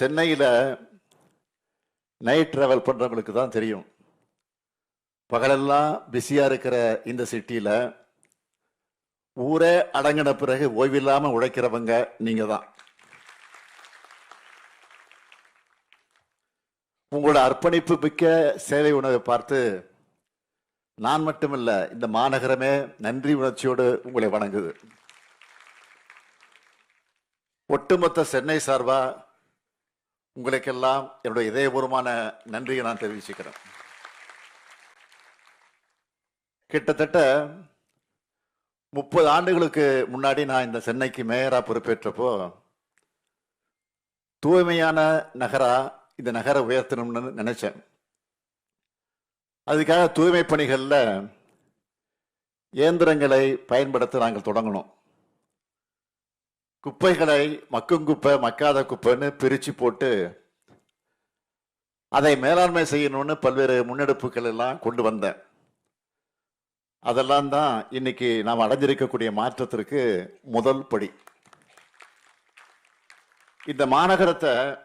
சென்னையில் night travel பண்ணுறவங்களுக்கு தான் தெரியும். பகலெல்லாம் பிஸியாக இருக்கிற இந்த சிட்டியில் ஊரே அடங்கின பிறகு ஓய்வில்லாமல் உழைக்கிறவங்க நீங்கள் தான். உங்களோட அர்ப்பணிப்பு மிக்க சேவை உணவை பார்த்து நான் மட்டுமல்ல இந்த மாநகரமே நன்றி உணர்ச்சியோடு உங்களை வணங்குது. ஒட்டுமொத்த சென்னை சார்பாக உங்களுக்கெல்லாம் என்னுடைய இதயபூர்வமான நன்றியை நான் தெரிவிச்சுக்கிறேன். கிட்டத்தட்ட முப்பது ஆண்டுகளுக்கு முன்னாடி நான் இந்த சென்னைக்கு மேயராக பொறுப்பேற்றப்போ தூய்மையான நகரா இந்த நகரை உயர்த்தணும்னு நினைச்சேன். அதுக்காக தூய்மை பணிகளில் இயந்திரங்களை பயன்படுத்த நாங்கள் தொடங்கினோம். குப்பைகளை மக்கும் குப்பை மக்காத குப்பைன்னு பிரித்து போட்டு அதை மேலாண்மை செய்யணும்னு பல்வேறு முன்னெடுப்புகள் எல்லாம் கொண்டு வந்தேன். அதெல்லாம் தான் இன்னைக்கு நாம் அடைஞ்சிருக்கக்கூடிய மாற்றத்திற்கு முதல் படி. இந்த மாநகரத்தை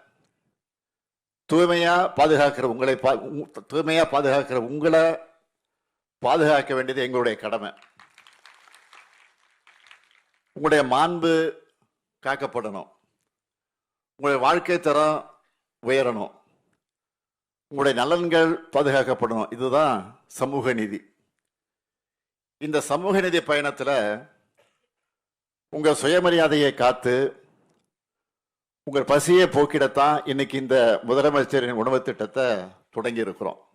தூய்மையாக பாதுகாக்கிற உங்களை பா- உ- பாதுகாக்கிற உங்களை பாதுகாக்க வேண்டியது எங்களுடைய கடமை. உங்களுடைய மாண்பு காக்கப்படணும். உங்களுடைய வாழ்க்கை தரம் உயரணும். உங்களுடைய நலன்கள் பாதுகாக்கப்படணும். இதுதான் சமூக நீதி. இந்த சமூக நீதி பயணத்தில் உங்கள் சுயமரியாதையை காத்து உங்கள் பசியை போக்கிடத்தான் இன்னைக்கு இந்த முதலமைச்சரின் உணவு திட்டத்தை தொடங்கி இருக்கிறோம்